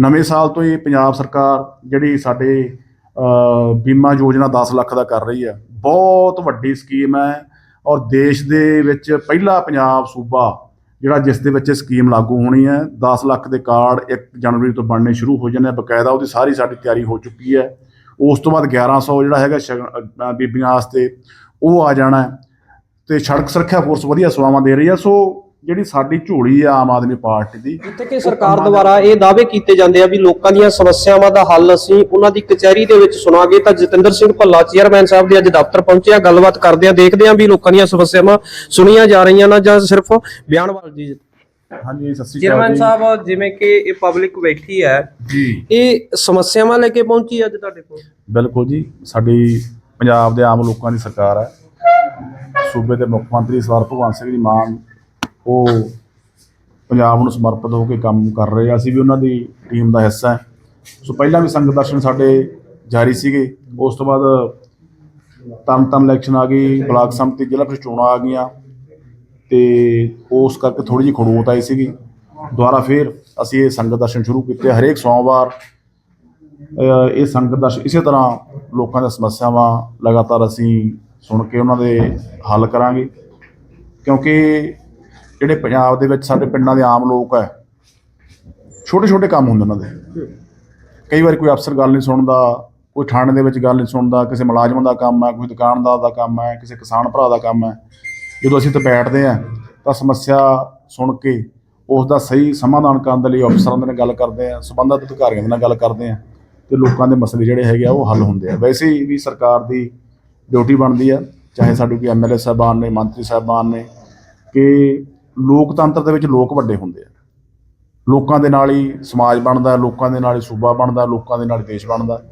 ਨਵੇਂ ਸਾਲ ਤੋਂ ਹੀ ਪੰਜਾਬ ਸਰਕਾਰ ਜਿਹੜੀ ਸਾਡੇ ਬੀਮਾ ਯੋਜਨਾ 10 ਲੱਖ ਦਾ ਕਰ ਰਹੀ ਹੈ ਬਹੁਤ ਵੱਡੀ ਸਕੀਮ ਹੈ ਔਰ ਦੇਸ਼ ਦੇ ਵਿੱਚ ਪਹਿਲਾ ਪੰਜਾਬ ਸੂਬਾ ਜਿਹੜਾ ਜਿਸ ਦੇ ਵਿੱਚ ਇਹ ਸਕੀਮ ਲਾਗੂ ਹੋਣੀ ਹੈ 10 ਲੱਖ ਦੇ ਕਾਰਡ 1 ਜਨਵਰੀ ਤੋਂ ਬਣਨੇ ਸ਼ੁਰੂ ਹੋ ਜਾਣੇ ਆ। ਬਕਾਇਦਾ ਉਹਦੀ ਸਾਰੀ ਸਾਡੀ ਤਿਆਰੀ ਹੋ ਚੁੱਕੀ ਹੈ ਉਸ ਤੋਂ ਬਾਅਦ 1100 ਜਿਹੜਾ ਹੈਗਾ ਸ਼ਗਨ- ਬੀਬੀਆਂ ਵਾਸਤੇ ਉਹ ਆ ਜਾਣਾ ਹੈ। ਤੇ ਸੜਕ ਸੁਰੱਖਿਆ ਫੋਰਸ ਵਧੀਆ ਸੇਵਾਵਾਂ ਦੇ ਰਹੀ ਹੈ ਸੋ ਜਿਹੜੀ ਸਾਡੀ ਝੋਲੀ ਆ ਆਮ ਆਦਮੀ ਪਾਰਟੀ ਦੀ ਜਿੱਥੇ ਕਿ ਸਰਕਾਰ ਦੁਆਰਾ ਇਹ ਦਾਅਵੇ ਕੀਤੇ ਜਾਂਦੇ ਆ ਵੀ ਲੋਕਾਂ ਦੀਆਂ ਸਮੱਸਿਆਵਾਂ ਦਾ ਹੱਲ ਅਸੀਂ ਉਹਨਾਂ ਦੀ ਕਚਹਿਰੀ ਦੇ ਵਿੱਚ ਸੁਣਾਗੇ। ਤਾਂ ਜਤਿੰਦਰ ਸਿੰਘ ਭੱਲਾ ਚੇਅਰਮੈਨ ਸਾਹਿਬ ਦੇ ਅੱਜ ਦਫ਼ਤਰ ਪਹੁੰਚੇ ਆ ਗੱਲਬਾਤ ਕਰਦੇ ਆ ਦੇਖਦੇ ਆ ਵੀ ਲੋਕਾਂ ਦੀਆਂ ਸਮੱਸਿਆਵਾਂ ਸੁਣੀਆਂ ਜਾ ਰਹੀਆਂ ਨਾ ਜਾਂ ਸਿਰਫ ਬਿਆਨਬਾਜ਼ੀ ਹਾਂਜੀ ਸਤਿ ਸ਼੍ਰੀ ਅਕਾਲ ਚੇਅਰਮੈਨ ਜੀ। ਸਾਹਿਬ ਜਿਵੇਂ ਕਿ ਇਹ ਪਬਲਿਕ ਬੈਠੀ ਹੈ ਜੀ। ਇਹ ਸਮੱਸਿਆਵਾਂ ਲੈ ਕੇ ਪਹੁੰਚੀ ਅੱਜ ਤੁਹਾਡੇ ਕੋਲ? ਬਿਲਕੁਲ ਜੀ ਸਾਡੀ ਪੰਜਾਬ ਦੇ ਆਮ ਲੋਕਾਂ ਦੀ ਸਰਕਾਰ ਹੈ। ਸੂਬੇ ਦੇ ਮੁੱਖ ਮੰਤਰੀ ਸਰਦਾਰ ਭਗਵੰਤ ਸਿੰਘ ਜੀ ਮਾਨ ਉਹ ਪੰਜਾਬ ਨੂੰ ਸਮਰਪਿਤ ਹੋ ਕੇ ਕੰਮ ਕਰ ਰਹੇ ਆ। ਅਸੀਂ ਵੀ ਉਹਨਾਂ ਦੀ ਟੀਮ ਦਾ ਹਿੱਸਾ ਹੈ। ਸੋ ਪਹਿਲਾਂ ਵੀ ਸੰਗਤ ਦਰਸ਼ਨ ਸਾਡੇ ਜਾਰੀ ਸੀਗੇ। ਉਸ ਤੋਂ ਬਾਅਦ ਤਰਨ ਤਾਰਨ ਇਲੈਕਸ਼ਨ ਆ ਗਈ, ਬਲਾਕ ਸੰਮਤੀ, ਜ਼ਿਲ੍ਹਾ ਪ੍ਰੀਸ਼ਦ ਚੋਣਾਂ ਆ ਗਈਆਂ ਤੇ ਉਸ ਕਰਕੇ ਥੋੜੀ ਜਿਹੀ ਖੜੋਤ ਆਈ ਸੀਗੀ। ਦੁਬਾਰਾ ਫਿਰ ਅਸੀਂ ਇਹ ਸੰਗਤ ਦਰਸ਼ਨ ਸ਼ੁਰੂ ਕੀਤੇ। ਹਰੇਕ ਸੋਮਵਾਰ ਇਹ ਸੰਗਤ ਦਾ ਇਸੇ ਤਰ੍ਹਾਂ ਲੋਕਾਂ ਦੀਆਂ ਸਮੱਸਿਆਵਾਂ ਲਗਾਤਾਰ ਅਸੀਂ ਸੁਣ ਕੇ ਉਹਨਾਂ ਦੇ ਹੱਲ ਕਰਾਂਗੇ। ਕਿਉਂਕਿ ਜਿਹੜੇ ਪੰਜਾਬ ਦੇ ਵਿੱਚ ਸਾਡੇ ਪਿੰਡਾਂ ਦੇ ਆਮ ਲੋਕ ਹੈ ਛੋਟੇ ਛੋਟੇ ਕੰਮ ਹੁੰਦੇ ਉਹਨਾਂ ਦੇ। ਕਈ ਵਾਰੀ ਕੋਈ ਅਫਸਰ ਗੱਲ ਨਹੀਂ ਸੁਣਦਾ, ਕੋਈ ਥਾਣੇ ਦੇ ਵਿੱਚ ਗੱਲ ਨਹੀਂ ਸੁਣਦਾ, ਕਿਸੇ ਮੁਲਾਜ਼ਮ ਦਾ ਕੰਮ ਹੈ, ਕੋਈ ਦੁਕਾਨਦਾਰ ਦਾ ਕੰਮ ਹੈ, ਕਿਸੇ ਕਿਸਾਨ ਭਰਾ ਦਾ ਕੰਮ ਹੈ। ਜਦੋਂ ਅਸੀਂ ਤੇ ਬੈਠਦੇ ਹਾਂ, ਤਾਂ ਸਮੱਸਿਆ ਸੁਣ ਕੇ ਉਸ ਦਾ ਸਹੀ ਸਮਾਧਾਨ ਕਰਨ ਦੇ ਲਈ ਅਫਸਰਾਂ ਦੇ ਨਾਲ ਗੱਲ ਕਰਦੇ ਹਾਂ, ਸੰਬੰਧਿਤ ਅਧਿਕਾਰੀਆਂ ਦੇ ਨਾਲ ਗੱਲ ਕਰਦੇ ਹਾਂ ਤੇ ਲੋਕਾਂ ਦੇ ਮਸਲੇ ਜਿਹੜੇ ਹੈਗੇ ਆ ਉਹ ਹੱਲ ਹੁੰਦੇ ਆ। ਵੈਸੇ ਵੀ ਸਰਕਾਰ ਦੀ ਡਿਊਟੀ ਬਣਦੀ ਆ, ਚਾਹੇ ਸਾਡੇ ਕੋਈ ਐਮਐਲਏ ਸਾਹਿਬਾਨ ਨੇ, ਮੰਤਰੀ ਸਾਹਿਬਾਨ ਨੇ, ਕਿ ਲੋਕਤੰਤਰ ਦੇ ਵਿੱਚ ਲੋਕ ਵੱਡੇ ਹੁੰਦੇ ਆ। ਲੋਕਾਂ ਦੇ ਨਾਲ ਹੀ ਸਮਾਜ ਬਣਦਾ, ਲੋਕਾਂ ਦੇ ਨਾਲ ਹੀ ਸੂਬਾ ਬਣਦਾ, ਲੋਕਾਂ ਦੇ ਨਾਲ ਦੇਸ਼ ਬਣਦਾ।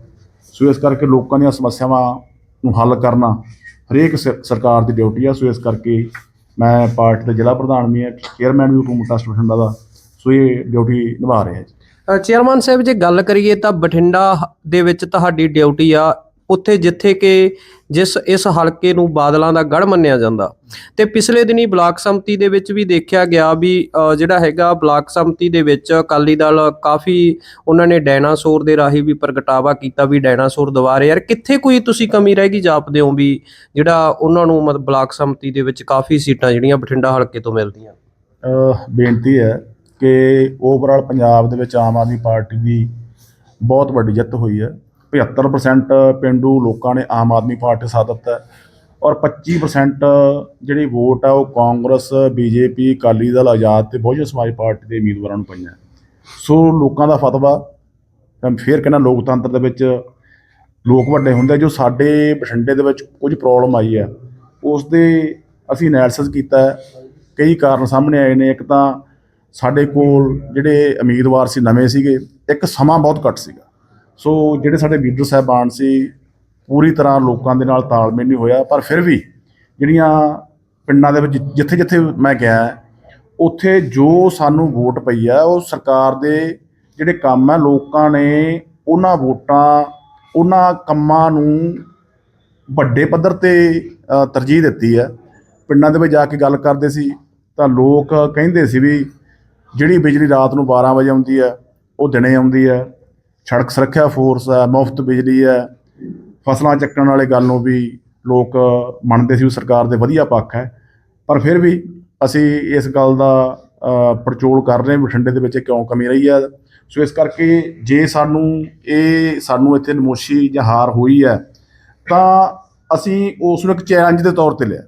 ਸੋ ਇਸ ਕਰਕੇ ਲੋਕਾਂ ਦੀਆਂ ਸਮੱਸਿਆਵਾਂ ਨੂੰ ਹੱਲ ਕਰਨਾ ਹਰੇਕ ਸ- ਸਰਕਾਰ ਦੀ ਡਿਊਟੀ ਆ। ਸੋ ਇਸ ਕਰਕੇ ਮੈਂ ਪਾਰਟੀ ਦਾ ਜ਼ਿਲ੍ਹਾ ਪ੍ਰਧਾਨ ਵੀ ਹਾਂ, ਚੇਅਰਮੈਨ ਵੀ ਹਕੂਮਤ ਟਰਸਟ ਬਠਿੰਡਾ ਦਾ। ਸੋ ਇਹ ਡਿਊਟੀ ਨਿਭਾ ਰਿਹਾ ਹਾਂ ਜੀ ਚੇਅਰਮੈਨ ਸਾਹਿਬ, ਜੇ ਗੱਲ ਕਰੀਏ ਤਾਂ ਬਠਿੰਡਾ ਦੇ ਵਿੱਚ ਤੁਹਾਡੀ ਡਿਊਟੀ ਆ ਉੱਥੇ ਜਿੱਥੇ ਕਿ ਜਿਸ, ਇਸ ਹਲਕੇ ਨੂੰ ਬਾਦਲਾਂ ਦਾ ਗੜ ਮੰਨਿਆ ਜਾਂਦਾ। ਤੇ ਪਿਛਲੇ ਦਿਨੀ ਬਲਾਕ ਸੰਮਤੀ ਦੇ ਵਿੱਚ ਵੀ ਦੇਖਿਆ ਗਿਆ ਵੀ ਜਿਹੜਾ ਹੈਗਾ ਬਲਾਕ ਸੰਮਤੀ ਦੇ ਵਿੱਚ ਅਕਾਲੀ ਦਲ ਕਾਫੀ ਉਹਨਾਂ ਨੇ ਡਾਇਨਾਸੌਰ ਦੇ ਰਾਹੀਂ ਵੀ ਪ੍ਰਗਟਾਵਾ ਕੀਤਾ ਵੀ ਡਾਇਨਾਸੌਰ ਦੁਬਾਰੇ ਯਾਰ ਕਿੱਥੇ ਕੋਈ ਤੁਸੀਂ ਕਮੀ ਰਹਿ ਗਈ ਜਾਪਦੇ ਹੋ ਵੀ ਜਿਹੜਾ ਉਹਨਾਂ ਨੂੰ ਮਤਲਬ ਬਲਾਕ ਸੰਮਤੀ ਦੇ ਵਿੱਚ ਕਾਫੀ ਸੀਟਾਂ ਜਿਹੜੀਆਂ ਬਠਿੰਡਾ ਹਲਕੇ ਤੋਂ ਮਿਲਦੀਆਂ? ਬੇਨਤੀ ਹੈ ਕਿ ਓਵਰਆਲ ਪੰਜਾਬ ਦੇ ਵਿੱਚ ਆਮ ਆਦਮੀ ਪਾਰਟੀ ਦੀ ਬਹੁਤ ਵੱਡੀ ਜਿੱਤ ਹੋਈ ਹੈ। 75% ਪਿੰਡੂ ਲੋਕਾਂ ਨੇ ਆਮ ਆਦਮੀ ਪਾਰਟੀ ਸਾਥ ਦਿੱਤਾ ਹੈ ਔਰ 25% ਜਿਹੜੀ ਵੋਟ ਆ ਉਹ ਕਾਂਗਰਸ, ਬੀਜੇਪੀ, ਅਕਾਲੀ ਦਲ, ਆਜ਼ਾਦ ਤੇ ਬਹੁਜਨ ਸਮਾਜ ਪਾਰਟੀ ਦੇ ਉਮੀਦਵਾਰਾਂ ਨੂੰ ਪਈਆਂ ਸੋ ਲੋਕਾਂ ਦਾ ਫਤਵਾ ਫਿਰ ਕਹਿੰਦਾ ਲੋਕਤੰਤਰ ਦੇ ਵਿੱਚ ਲੋਕ ਵੱਡੇ ਹੁੰਦੇ ਜੋ ਸਾਡੇ ਬਠਿੰਡੇ ਦੇ ਵਿੱਚ ਕੁਝ ਪ੍ਰੋਬਲਮ ਆਈ ਹੈ। ਉਸ ਦੇ ਅਸੀਂ ਐਨਾਲਿਸਿਸ ਕੀਤਾ ਕਈ ਕਾਰਨ ਸਾਹਮਣੇ ਆਏ ਨੇ। ਇੱਕ ਤਾਂ ਸਾਡੇ ਕੋਲ ਜਿਹੜੇ ਉਮੀਦਵਾਰ ਸੀ, ਨਵੇਂ ਸੀਗੇ, ਇੱਕ ਸਮਾਂ ਬਹੁਤ ਘੱਟ ਸੀਗਾ। ਸੋ ਜਿਹੜੇ ਸਾਡੇ ਲੀਡਰ ਸਾਹਿਬਾਨ ਸੀ, ਪੂਰੀ ਤਰ੍ਹਾਂ ਲੋਕਾਂ ਦੇ ਨਾਲ ਤਾਲਮੇਲ ਨਹੀਂ ਹੋਇਆ, ਪਰ ਫਿਰ ਵੀ ਜਿਹੜੀਆਂ ਪਿੰਡਾਂ ਦੇ ਵਿੱਚ ਜਿੱਥੇ ਜਿੱਥੇ ਮੈਂ ਗਿਆ, ਉੱਥੇ ਜੋ ਸਾਨੂੰ ਵੋਟ ਪਈ ਆ, ਉਹ ਸਰਕਾਰ ਦੇ ਜਿਹੜੇ ਕੰਮ ਆ, ਲੋਕਾਂ ਨੇ ਉਹਨਾਂ ਵੋਟਾਂ, ਉਹਨਾਂ ਕੰਮਾਂ ਨੂੰ ਵੱਡੇ ਪੱਧਰ ਤੇ ਤਰਜੀਹ ਦਿੱਤੀ ਹੈ ਪਿੰਡਾਂ ਦੇ ਵਿੱਚ ਜਾ ਕੇ ਗੱਲ ਕਰਦੇ ਸੀ, ਤਾਂ ਲੋਕ ਕਹਿੰਦੇ ਸੀ ਵੀ ਜਿਹੜੀ ਬਿਜਲੀ ਰਾਤ ਨੂੰ 12 ਵਜੇ ਆਉਂਦੀ ਹੈ ਉਹ ਦਿਨੇ ਆਉਂਦੀ ਹੈ ਸੜਕ ਸੁਰੱਖਿਆ ਫੋਰਸ ਹੈ ਮੁਫਤ ਬਿਜਲੀ ਹੈ। ਫਸਲਾਂ ਚੱਕਣ ਵਾਲੇ ਗੱਲ ਨੂੰ ਵੀ ਲੋਕ ਮੰਨਦੇ ਸੀ ਵੀ ਸਰਕਾਰ ਦੇ ਵਧੀਆ ਪੱਖ ਹੈ। ਪਰ ਫਿਰ ਵੀ ਅਸੀਂ ਇਸ ਗੱਲ ਦਾ ਅ, ਪੜਚੋਲ ਕਰ ਰਹੇ ਬਠਿੰਡੇ ਦੇ ਵਿੱਚ ਕਿਉਂ ਕਮੀ ਰਹੀ ਹੈ। ਸੋ ਇਸ ਕਰਕੇ ਜੇ ਸਾਨੂੰ ਇਹ ਸਾਨੂੰ ਇੱਥੇ ਨਮੋਸ਼ੀ ਜਾਂ ਹਾਰ ਹੋਈ ਹੈ ਤਾਂ ਅਸੀਂ ਉਸ ਨੂੰ ਇੱਕ ਚੈਲੰਜ ਦੇ ਤੌਰ ਤੇ ਲਿਆ।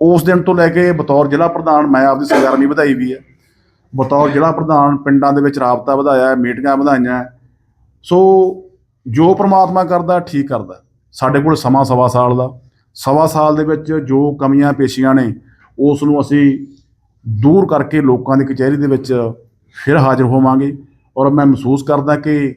ਉਸ ਦਿਨ ਤੋਂ ਲੈ ਕੇ ਬਤੌਰ ਜ਼ਿਲ੍ਹਾ ਪ੍ਰਧਾਨ ਮੈਂ ਆਪਦੀ ਸਰਗਰਮੀ ਵਧਾਈ ਵੀ ਹੈ। ਬਤੌਰ ਜ਼ਿਲ੍ਹਾ ਪ੍ਰਧਾਨ ਪਿੰਡਾਂ ਦੇ ਵਿੱਚ ਰਾਬਤਾ ਵਧਾਇਆ, ਮੀਟਿੰਗਾਂ ਵਧਾਈਆਂ। ਸੋ ਜੋ ਪ੍ਰਮਾਤਮਾ ਕਰਦਾ, ਠੀਕ ਕਰਦਾ। ਸਾਡੇ ਕੋਲ ਸਮਾਂ ਸਵਾ ਸਾਲ ਦਾ। ਸਵਾ ਸਾਲ ਦੇ ਵਿੱਚ ਜੋ ਕਮੀਆਂ ਪੇਸ਼ੀਆਂ ਨੇ, ਉਸ ਨੂੰ ਅਸੀਂ ਦੂਰ ਕਰਕੇ ਲੋਕਾਂ ਦੀ ਕਚਹਿਰੀ ਦੇ ਵਿੱਚ ਫਿਰ ਹਾਜ਼ਰ ਹੋਵਾਂਗੇ। ਔਰ ਮੈਂ ਮਹਿਸੂਸ ਕਰਦਾ ਕਿ